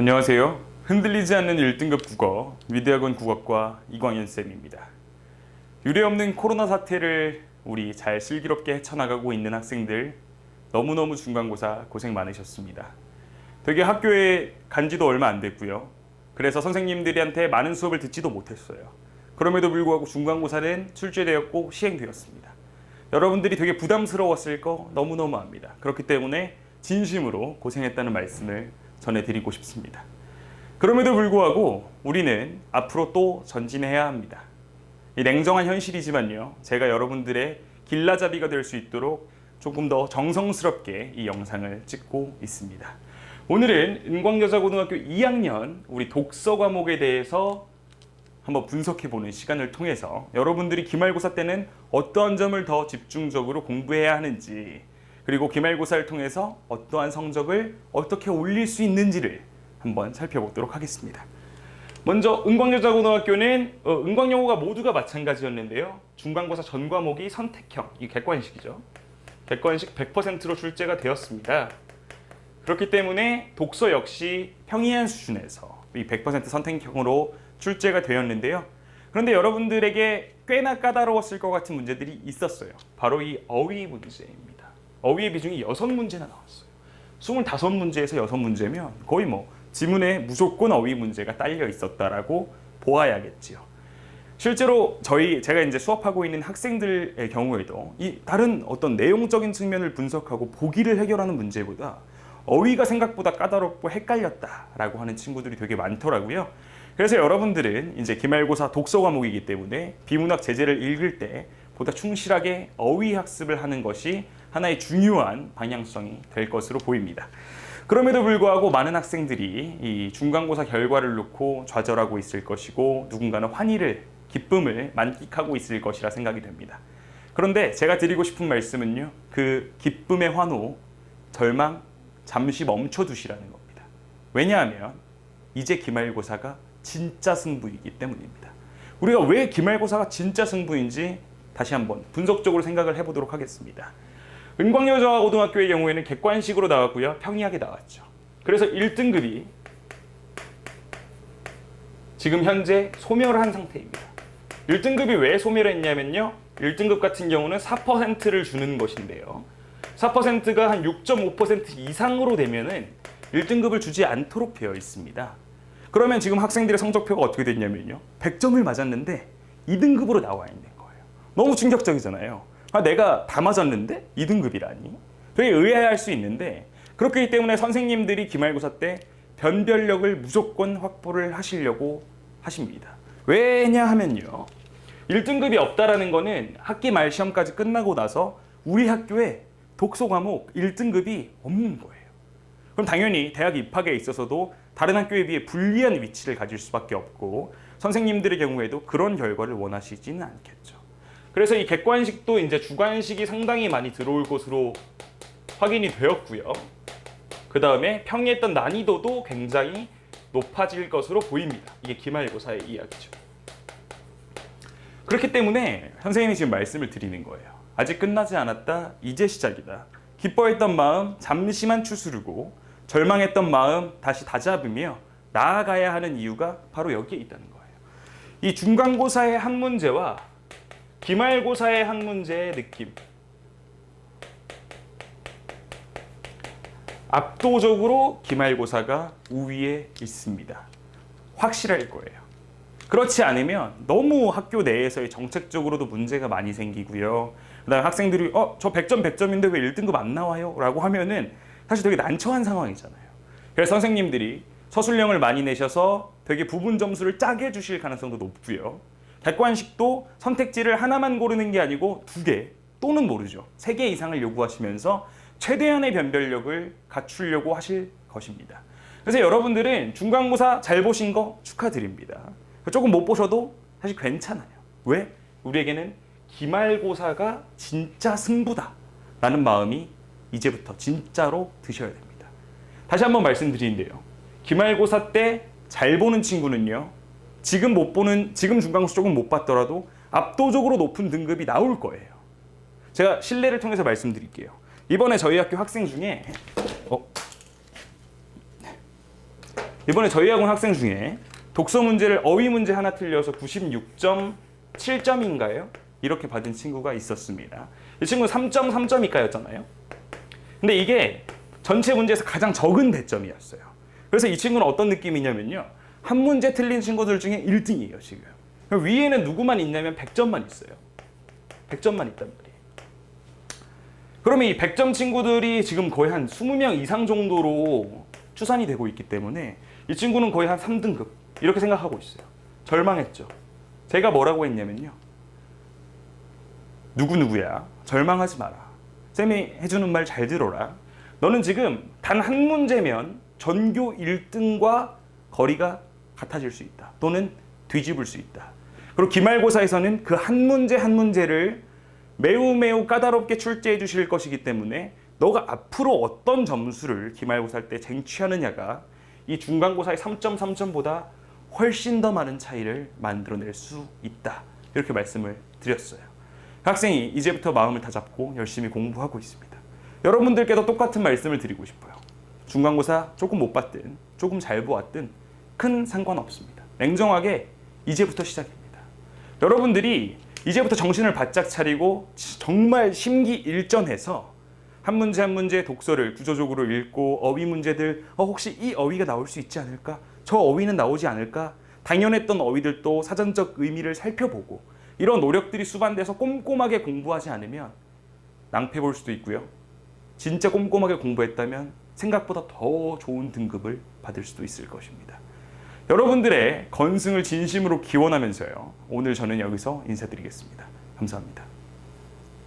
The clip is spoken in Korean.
안녕하세요. 흔들리지 않는 1등급 국어 위대학원 국어과 이광현 쌤입니다. 유례 없는 코로나 사태를 우리 잘 슬기롭게 헤쳐나가고 있는 학생들 너무너무 중간고사 고생 많으셨습니다. 되게 학교에 간지도 얼마 안 됐고요. 그래서 선생님들한테 많은 수업을 듣지도 못했어요. 그럼에도 불구하고 중간고사는 출제되었고 시행되었습니다. 여러분들이 되게 부담스러웠을 거 너무너무 압니다. 그렇기 때문에 진심으로 고생했다는 말씀을 전해드리고 싶습니다. 그럼에도 불구하고 우리는 앞으로 또 전진해야 합니다. 이 냉정한 현실이지만요. 제가 여러분들의 길라잡이가 될 수 있도록 조금 더 정성스럽게 이 영상을 찍고 있습니다. 오늘은 은광여자고등학교 2학년 우리 독서 과목에 대해서 한번 분석해 보는 시간을 통해서 여러분들이 기말고사 때는 어떠한 점을 더 집중적으로 공부해야 하는지 그리고 기말고사를 통해서 어떠한 성적을 어떻게 올릴 수 있는지를 한번 살펴보도록 하겠습니다. 먼저 은광여자고등학교는 어, 은광영어가 모두가 마찬가지였는데요. 중간고사 전 과목이 선택형, 이 객관식이죠. 객관식 100%로 출제가 되었습니다. 그렇기 때문에 독서 역시 평이한 수준에서 이 100% 선택형으로 출제가 되었는데요. 그런데 여러분들에게 꽤나 까다로웠을 것 같은 문제들이 있었어요. 바로 이 어휘 문제입니다. 어휘의 비중이 6문제나 나왔어요. 25문제에서 6문제면 거의 뭐 지문에 무조건 어휘 문제가 딸려 있었다라고 보아야겠지요. 실제로 저희 제가 이제 수업하고 있는 학생들의 경우에도 이 다른 어떤 내용적인 측면을 분석하고 보기를 해결하는 문제보다 어휘가 생각보다 까다롭고 헷갈렸다라고 하는 친구들이 되게 많더라고요. 그래서 여러분들은 이제 기말고사 독서 과목이기 때문에 비문학 제재를 읽을 때 보다 충실하게 어휘 학습을 하는 것이 하나의 중요한 방향성이 될 것으로 보입니다. 그럼에도 불구하고 많은 학생들이 이 중간고사 결과를 놓고 좌절하고 있을 것이고 누군가는 환희를 기쁨을 만끽하고 있을 것이라 생각이 됩니다. 그런데 제가 드리고 싶은 말씀은요. 그 기쁨의 환호, 절망 잠시 멈춰 두시라는 겁니다. 왜냐하면 이제 기말고사가 진짜 승부이기 때문입니다. 우리가 왜 기말고사가 진짜 승부인지 다시 한번 분석적으로 생각을 해 보도록 하겠습니다. 은광여자 고등학교의 경우에는 객관식으로 나왔고요. 평이하게 나왔죠. 그래서 1등급이 지금 현재 소멸한 상태입니다. 1등급이 왜 소멸했냐면요. 1등급 같은 경우는 4%를 주는 것인데요. 4%가 한 6.5% 이상으로 되면은 1등급을 주지 않도록 되어 있습니다. 그러면 지금 학생들의 성적표가 어떻게 됐냐면요. 100점을 맞았는데 2등급으로 나와 있는 거예요. 너무 충격적이잖아요. 아, 내가 다 맞았는데 2등급이라니? 되게 의아해할 수 있는데 그렇기 때문에 선생님들이 기말고사 때 변별력을 무조건 확보를 하시려고 하십니다. 왜냐 하면요. 1등급이 없다라는 거는 학기 말 시험까지 끝나고 나서 우리 학교에 독서 과목 1등급이 없는 거예요. 그럼 당연히 대학 입학에 있어서도 다른 학교에 비해 불리한 위치를 가질 수밖에 없고 선생님들의 경우에도 그런 결과를 원하시지는 않겠죠. 그래서 이 객관식도 이제 주관식이 상당히 많이 들어올 것으로 확인이 되었고요. 그 다음에 평이했던 난이도도 굉장히 높아질 것으로 보입니다. 이게 기말고사의 이야기죠. 그렇기 때문에 선생님이 지금 말씀을 드리는 거예요. 아직 끝나지 않았다. 이제 시작이다. 기뻐했던 마음 잠시만 추스르고 절망했던 마음 다시 다잡으며 나아가야 하는 이유가 바로 여기에 있다는 거예요. 이 중간고사의 한 문제와 기말고사의 한 문제의 느낌. 압도적으로 기말고사가 우위에 있습니다. 확실할 거예요. 그렇지 않으면 너무 학교 내에서의 정책적으로도 문제가 많이 생기고요. 그다음에 학생들이 어 저 100점 100점인데 왜 1등급 안 나와요? 라고 하면은 사실 되게 난처한 상황이잖아요. 그래서 선생님들이 서술형을 많이 내셔서 되게 부분 점수를 짜게 주실 가능성도 높고요. 객관식도 선택지를 하나만 고르는 게 아니고 두 개 또는 모르죠. 세 개 이상을 요구하시면서 최대한의 변별력을 갖추려고 하실 것입니다. 그래서 여러분들은 중간고사 잘 보신 거 축하드립니다. 조금 못 보셔도 사실 괜찮아요. 왜? 우리에게는 기말고사가 진짜 승부다. 라는 마음이 이제부터 진짜로 드셔야 됩니다. 다시 한번 말씀드리는데요. 기말고사 때 잘 보는 친구는요. 지금 못 보는, 지금 중간고사 조금 못 봤더라도 압도적으로 높은 등급이 나올 거예요. 제가 신뢰를 통해서 말씀드릴게요. 이번에 저희 학교 학생 중에 어, 이번에 저희 학원 학생 중에 독서 문제를 어휘 문제 하나 틀려서 96.7점인가요? 이렇게 받은 친구가 있었습니다. 이 친구는 3.3점이과였잖아요. 근데 이게 전체 문제에서 가장 적은 배점이었어요. 그래서 이 친구는 어떤 느낌이냐면요. 한 문제 틀린 친구들 중에 1등이에요, 지금. 위에는 누구만 있냐면 100점만 있어요. 100점만 있단 말이에요. 그러면 이 100점 친구들이 지금 거의 한 20명 이상 정도로 추산이 되고 있기 때문에 이 친구는 거의 한 3등급 이렇게 생각하고 있어요. 절망했죠. 제가 뭐라고 했냐면요. 누구누구야. 절망하지 마라. 쌤이 해주는 말 잘 들어라. 너는 지금 단 한 문제면 전교 1등과 거리가 같아질 수 있다. 또는 뒤집을 수 있다. 그리고 기말고사에서는 그 한 문제 한 문제를 매우 매우 까다롭게 출제해 주실 것이기 때문에 너가 앞으로 어떤 점수를 기말고사 때 쟁취하느냐가 이 중간고사의 3.3점보다 훨씬 더 많은 차이를 만들어낼 수 있다. 이렇게 말씀을 드렸어요. 학생이 이제부터 마음을 다 잡고 열심히 공부하고 있습니다. 여러분들께도 똑같은 말씀을 드리고 싶어요. 중간고사 조금 못 봤든 조금 잘 보았든 큰 상관없습니다. 냉정하게 이제부터 시작입니다. 여러분들이 이제부터 정신을 바짝 차리고 정말 심기일전해서 한 문제 한 문제 독서를 구조적으로 읽고 어휘 문제들 어, 혹시 이 어휘가 나올 수 있지 않을까? 저 어휘는 나오지 않을까? 당연했던 어휘들도 사전적 의미를 살펴보고 이런 노력들이 수반돼서 꼼꼼하게 공부하지 않으면 낭패 볼 수도 있고요. 진짜 꼼꼼하게 공부했다면 생각보다 더 좋은 등급을 받을 수도 있을 것입니다. 여러분들의 건승을 진심으로 기원하면서요. 오늘 저는 여기서 인사드리겠습니다. 감사합니다.